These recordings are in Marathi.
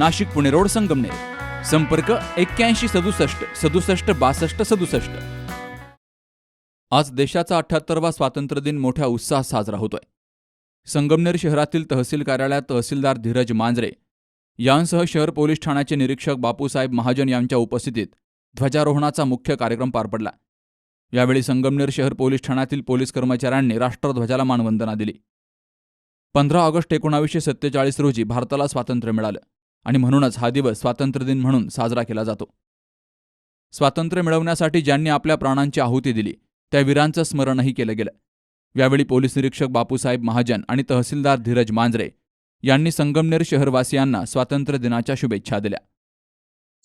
Nashik Pune road Sangamner. संपर्क एक्क्याऐंशी सदुसष्ट सदुसष्ट बासष्ट सदुसष्ट. आज देशाचा अठ्ठ्याहत्तरवा स्वातंत्र्य दिन मोठ्या उत्साहात साजरा होतोय. संगमनेर शहरातील तहसील कार्यालयात तहसीलदार धीरज मांजरे यांसह शहर पोलीस ठाण्याचे निरीक्षक बापूसाहेब महाजन यांच्या उपस्थितीत ध्वजारोहणाचा मुख्य कार्यक्रम पार पडला. यावेळी संगमनेर शहर पोलीस ठाण्यातील पोलीस कर्मचाऱ्यांनी राष्ट्रध्वजाला मानवंदना दिली. पंधरा ऑगस्ट एकोणावीसशे सत्तेचाळीस रोजी भारताला स्वातंत्र्य मिळालं. आणि म्हणूनच हा दिवस स्वातंत्र्य दिन म्हणून साजरा केला जातो. स्वातंत्र्य मिळवण्यासाठी ज्यांनी आपल्या प्राणांची आहुती दिली त्या वीरांचं स्मरणही केलं गेलं. यावेळी पोलीस निरीक्षक बापूसाहेब महाजन आणि तहसीलदार धीरज मांजरे यांनी संगमनेर शहरवासियांना स्वातंत्र्य दिनाच्या शुभेच्छा दिल्या.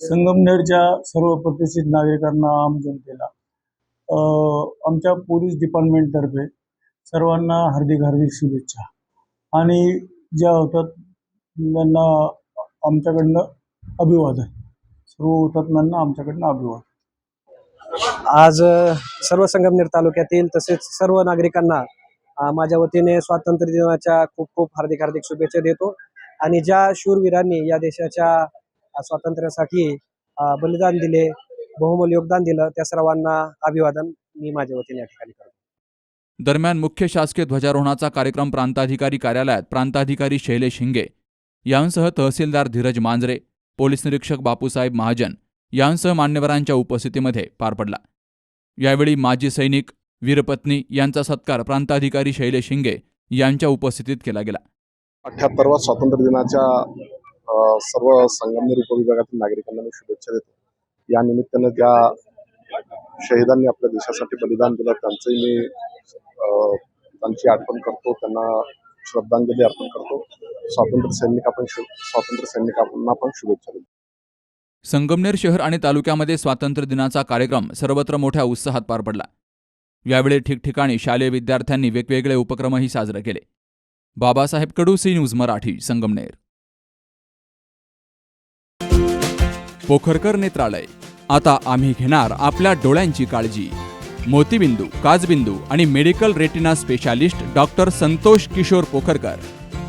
संगमनेरच्या सर्व प्रतिष्ठित नागरिकांना आम जनतेला आमच्या पोलीस डिपार्टमेंटतर्फे सर्वांना हार्दिक हार्दिक शुभेच्छा. आणि ज्या होतात त्यांना आमच्याकडनं अभिवादन सर्व हुतात्म्यांना आमच्याकडनं अभिवादन आज सर्व संगमनेर तालुक्यातील तसेच सर्व नागरिकांना माझ्या वतीने स्वातंत्र्य दिनाच्या खूप खूप हार्दिक हार्दिक शुभेच्छा देतो. आणि ज्या शूरवीरांनी या देशाच्या स्वातंत्र्यासाठी बलिदान दिले बहुमोल योगदान दिलं त्या सर्वांना अभिवादन मी माझ्या वतीने या ठिकाणी करतो. दरम्यान मुख्य शासकीय ध्वजारोहणाचा कार्यक्रम प्रांताधिकारी कार्यालयात प्रांताधिकारी शैलेश हिंगे यांसह तहसीलदार धीरज मांजरे पोलीस निरीक्षक बापूसाहेब महाजन यांसह मान्यवरांच्या उपस्थितीमध्ये पार पडला. यावेळी माजी सैनिक वीरपत्नी यांचा सत्कार प्रांताधिकारी शैलेश शिंगे यांच्या उपस्थितीत केला गेला. अठ्याहत्तरवा स्वातंत्र्य दिनाच्या सर्व संगमनेर उपविभागातील नागरिकांना मी शुभेच्छा देतो. या निमित्तानं त्या शहीदांनी आपल्या देशासाठी बलिदान दिलं. त्यांचंही मी त्यांची आठवण करतो. त्यांना श्रद्धांजली अर्पण करतो. स्वातंत्र्य सैनिक आपण स्वातंत्र्य सैनिकांना पण शुभेच्छा देतो. संगमनेर शहर आणि तालुक्यामध्ये स्वातंत्र्य दिनाचा कार्यक्रम सर्वत्र मोठ्या उत्साहात पार पडला. यावेळी ठिकठिकाणी शालेय विद्यार्थ्यांनी वेगवेगळे उपक्रमही साजरे केले. Babasaheb Kadu C news Marathi Sangamner. Pokharkar Netralaya. आता आम्ही घेणार आपल्या डोळ्यांची काळजी. मोतीबिंदू काजबिंदू आणि medical retina specialist doctor Santosh Kishor Pokharkar.